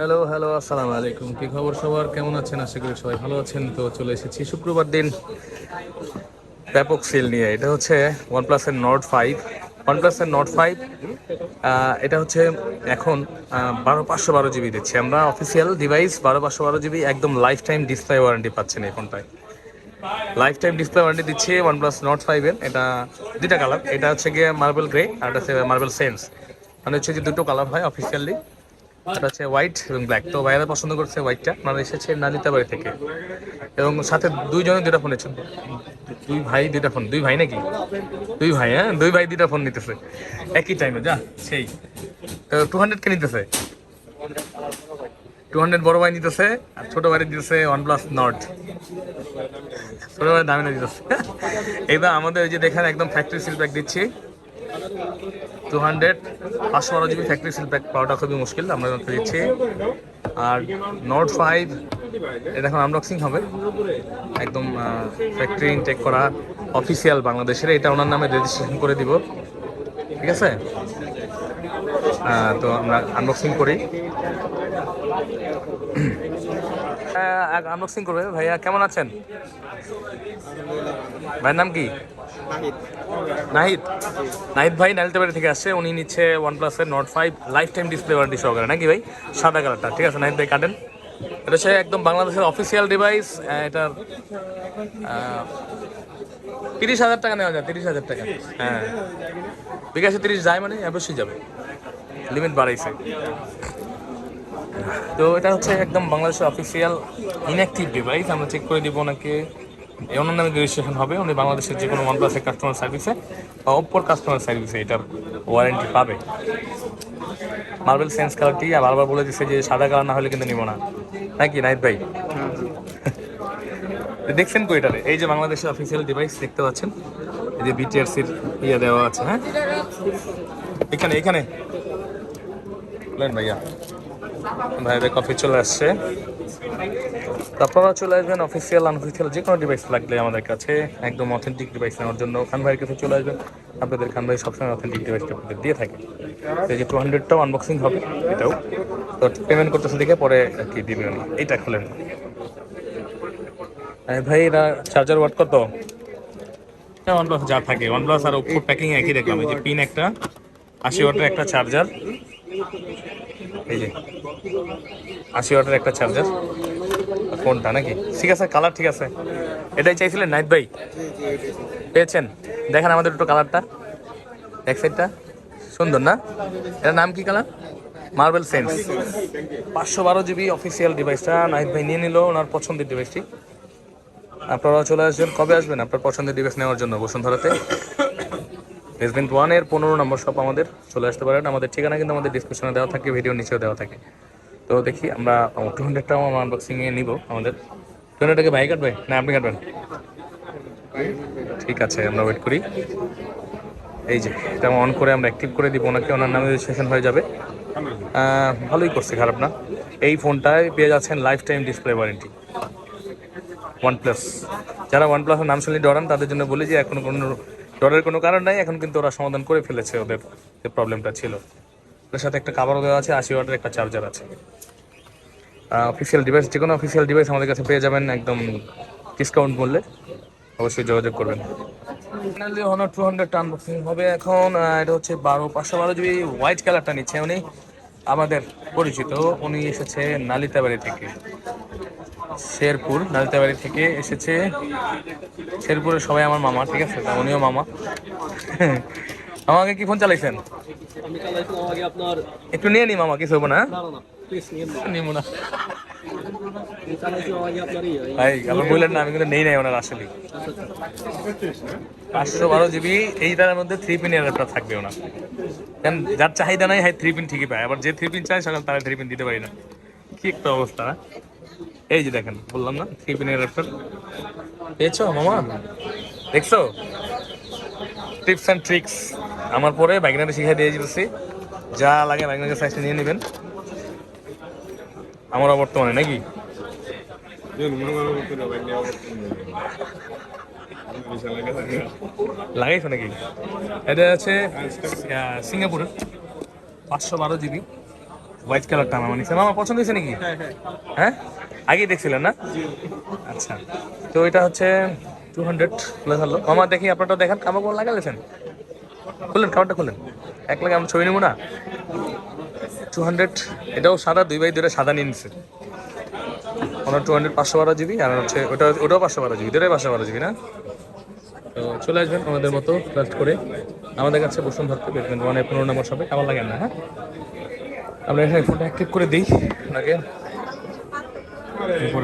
Hello hello আসসালামু আলাইকুম কি খবর সবার? কেমন আছেন? আশা করি সবাই ভালো আছেন। তো চলে এসেছি শুক্রবার দিন ব্যাপক সেল নিয়ে। এটা হচ্ছে ওয়ান প্লাসের নট ফাইভ ওয়ান প্লাসের নট ফাইভ এটা হচ্ছে এখন বারো পাঁচশো বারো জিবি দিচ্ছি। আমরা অফিসিয়াল ডিভাইস বারো পাঁচশো বারো জিবি একদম লাইফ টাইম ডিসপ্লে ওয়ারেন্টি পাচ্ছেন এই ফোনটায়। লাইফ টাইম ডিসপ্লে ওয়ারেন্টি দিচ্ছে ওয়ান প্লাস নট ফাইভের এটা দুইটা কালার এটা হচ্ছে গিয়ে মার্বেল গ্রে আর এটা হচ্ছে মার্বেল সেন্স মানে হচ্ছে যে দুটো কালার হয় অফিসিয়ালি এটা হচ্ছে হোয়াইট এবং ব্ল্যাক তো ভাইয়ারা পছন্দ করছে হোয়াইটটা আপনারা এসেছে নালিতাবাড়ি থেকে। এবং সাথে দুইজনে দুইটা ফোন এসেছে দুই ভাই, দুইটা ফোন দুই ভাই নাকি? দুই ভাই হ্যাঁ? দুই ভাই, দুইটা ফোন নিতেছে। একই টাইমে যা, সেই। টু হান্ড্রেড কে নিতেছে? টু হান্ড্রেড বড় ভাই নিতেছে আর ছোট ভাই দিতেছে ওয়ান প্লাস নট ছোট ভাই দামি না দিতেছে। এইবার আমাদের ওই যে দেখেন, একদম ফ্যাক্টরি সিল প্যাক দিচ্ছি। টু হান্ড্রেড পাঁচশো বারো জিবি ফ্যাক্টরি সিল প্যাক পাওয়াটা খুবই মুশকিল, আমরা দিচ্ছি আর নট ফাইভ এটা এখন আনবক্সিং হবে। একদম ফ্যাক্টরি ইনটেক করা অফিসিয়াল বাংলাদেশের, এটা ওনার নামে রেজিস্ট্রেশন করে দিব। ঠিক আছে? তো আমরা আনবক্সিং করি। আনবক্সিং করবে। ভাইয়া, কেমন আছেন? ভাইয়ের নাম কি? নাহিদ। নাহিদ ভাই নালিতাবাড়ি থেকে আসছে। উনি নিচ্ছে ওয়ান প্লাসের Nord five life time display warranty সহকারে, নাকি ভাই? সাদা কালারটা। ঠিক আছে, নাহিদ ভাই, কাটেন। এটা হচ্ছে একদম বাংলাদেশের অফিসিয়াল ডিভাইস এটার তিরিশ হাজার টাকা নেওয়া যায়, তিরিশ হাজার টাকা। হ্যাঁ। বিকাশে তিরিশ যায় মানে অবশ্যই যাবে। লিমিট বাড়াইছে। তো এটা হচ্ছে একদম বাংলাদেশের অফিসিয়াল ইনঅ্যাক্টিভ ডিভাইস আমরা চেক করে দিব ওনাকে। এই ওনার নামে রেজিস্ট্রেশন হবে। উনি বাংলাদেশের যে কোনো ওয়ান প্লাসের কাস্টমার সার্ভিসে বা ওপ্পোর কাস্টমার সার্ভিসে এটার ওয়ারেন্টি পাবে। মার্বেল সেন্স কালারটি আর বারবার বলে দিচ্ছে যে সাদা কালার না হলে কিন্তু নিব না। নাকি নাইট ভাই? দেখছেন কো এটারে? এই যে বাংলাদেশের অফিসিয়াল ডিভাইস দেখতে পাচ্ছেন? এই যে বিটিআরসির ইয়ে দেওয়া আছে হ্যাঁ? এখানে এখানে। বলেন ভাইয়া। ভাইদের কফি চলে আসছে। আপনারা চলে আসবেন অফিসিয়াল আনঅফিসিয়াল যে কোনো ডিভাইস লাগলে আমাদের কাছে একদম অথেন্টিক ডিভাইস নেওয়ার জন্য। খান ভাইয়ের কাছে চলে আসবেন। আপনাদের খান ভাই সবসময় অথেন্টিক ডিভাইসটা আপনাদের দিয়ে থাকে। এই যে টু হান্ড্রেডটাও আনবক্সিং হবে। এটাও। তো পেমেন্ট করতেছে দেখে পরে আর কি দিবেন। এইটা খুলেন ভাই এরা চার্জার ওয়াট কত? ওয়ান প্লাস যা থাকে। ওয়ান প্লাস আর ওপর প্যাকিং একই দেখলাম এই যে পিন একটা আশি ওয়াটের একটা চার্জার এই যে, আশি ওয়াটের একটা চার্জার কোনটা নাকি? ঠিক আছে কালার ঠিক আছে। এটাই চাইছিলেন নাইট ভাই? পেয়েছেন? দেখেন আমাদের একটু কালারটা এক সাইডটা সুন্দর না? এটার নাম কি কালার মার্বেল সেন্স পাঁচশো বারো জিবি অফিসিয়াল ডিভাইসটা নাইট ভাই নিয়ে নিল, ওনার পছন্দের ডিভাইসটি আপনারা চলে আসবেন। কবে আসবেন আপনার পছন্দের ডিভাইস নেওয়ার জন্য বসুন্ধরাতে? রেসিডেন্ট ওয়ানের পনেরো নম্বর শপ আমাদের চলে আসতে পারেন। আমাদের ঠিকানা কিন্তু আমাদের ডিসক্রিপশনে দেওয়া থাকে ভিডিও নিচেও দেওয়া থাকে। তো দেখি আমরা টু হান্ড্রেডটাও আমরা আনবক্সিংয়ে নিব আমাদের। টু হান্ড্রেডটাকে ভাই কাটবে? না, আপনি কাটবেন? ঠিক আছে, আমরা ওয়েট করি। এই যে, এটা অন করে আমরা অ্যাক্টিভ করে দিব, ওনাকে ওনার নামে রেজিস্ট্রেশন হয়ে যাবে। ভালোই করছে, খারাপ না। এই ফোনটায় পেয়ে যাচ্ছেন life time display warranty OnePlus যারা ওয়ান প্লাসের নাম শুনলে ডরান, তাদের জন্য বলি যে এখন কোনো ডরের কোনো কারণ নাই, এখন কিন্তু ওরা সমাধান করে ফেলেছে ওদের যে প্রবলেমটা ছিল। ওদের সাথে একটা কাভারও দেওয়া আছে, আশি ওয়াটের একটা চার্জার আছে। অফিসিয়াল ডিভাইস যে কোনো অফিসিয়াল ডিভাইস আমাদের কাছে পেয়ে যাবেন একদম ডিসকাউন্ট মূল্যে। অবশ্যই যোগাযোগ করবেন। Finally Honor two hundred unboxing হবে এখন। এটা হচ্ছে বারো, পাঁচশো বারো জিবি হোয়াইট কালারটা নিচ্ছে উনি। আমাদের পরিচিত, উনি এসেছে নালিতাবাড়ি থেকে। শেরপুর, নালিতাবাড়ি থেকে এসেছে শেরপুরে সবাই আমার মামা, ঠিক আছে? উনিও মামা। আমাকে কি ফোন চালাইছেন? একটু নিয়ে নি মামা, কিছু না না না। ভাই না, আমি কিন্তু নেই ওনার পাঁচশো বারো জিবি মধ্যে থাকবে ওনার। যার চাহিদা নাই, হাই থ্রি পিন ঠিকই পায়। আবার যে থ্রি পিন চায় সকাল তারা থ্রি পিন দিতে পারি না। কি একটা অবস্থা না? এই যে দেখেন বললাম না থ্রি পিন অ্যাডাপ্টার পেয়েছ মামা? দেখছ? টিপস অ্যান্ড ট্রিক্স আমার পরে বাইকনারে শিখাই দিয়ে দিতেছি। যা লাগে বাইকনারের সাইজটা নিয়ে নেবেন। আমার বর্তমানে নাকি? লাগাইছো নাকি? এটা আছে সিঙ্গাপুরের পাঁচশো বারো জিবি। হোয়াইট কালারটা আমার নিচে মামা পছন্দ হয়েছে নাকি? হ্যাঁ? আগেই দেখছিলেন না? আচ্ছা। তো এটা হচ্ছে টু হান্ড্রেড খুলে ধরলো মামা, দেখি আপনারটা দেখান। কামড় কোন লাগালেছেন? খুললেন, খাবারটা খুললেন? এক লাগে আমরা ছবি নেব না? টু হান্ড্রেড এটাও সাদা, দুই বাই দুটো সাদা নিয়ে নিচ্ছে ওনার টু হান্ড্রেড পাঁচশো বারো জিবি, আর হচ্ছে, ওটা, ওটাও পাঁচশো বারো জিবি, দুটোই পাঁচশো বারো জিবি না? তো চলে আসবেন আমাদের মতো ফার্স্ট করে। আমাদের কাছে বসুন ধরতে বেসমেন্ট ওয়ানে পনেরো নম্বর সবে কেমন লাগেন না হ্যাঁ? আমরা এখানে ফোনটা অ্যাক্টিভ করে দিই। আপনাকে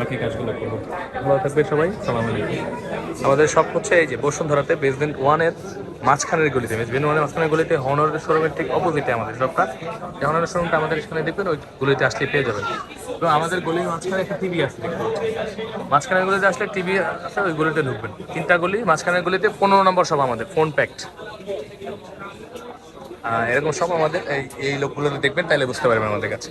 বাকি কাজগুলো করব। ভালো থাকবে সবাই। সালাম আলাইকুম। আমাদের সব হচ্ছে এই যে বসুন্ধরাতে বেসমেন্ট ওয়ানের মাঝখানের গলিতে বেসমেন্ট ওয়ানের মাঝখানের গলিতে হনারের শোরুমের ঠিক অপোজিটে আমাদের যে হনারের শোরুমটা আমাদের এখানে দেখবেন ওই গলিতে আসলে পেয়ে যাবেন। তো আমাদের গলির মাঝখানে একটা টিভি আছে মাঝখানের গলিতে আসলে টিভি আছে ওই গলিতে ঢুকবেন। তিনটা গলি মাঝখানের গলিতে পনেরো নম্বর সব আমাদের ফোন প্যাক্ট এরকম সব আমাদের এই এই লোকগুলোতে দেখবেন তাহলে বুঝতে পারবেন আমাদের কাছে।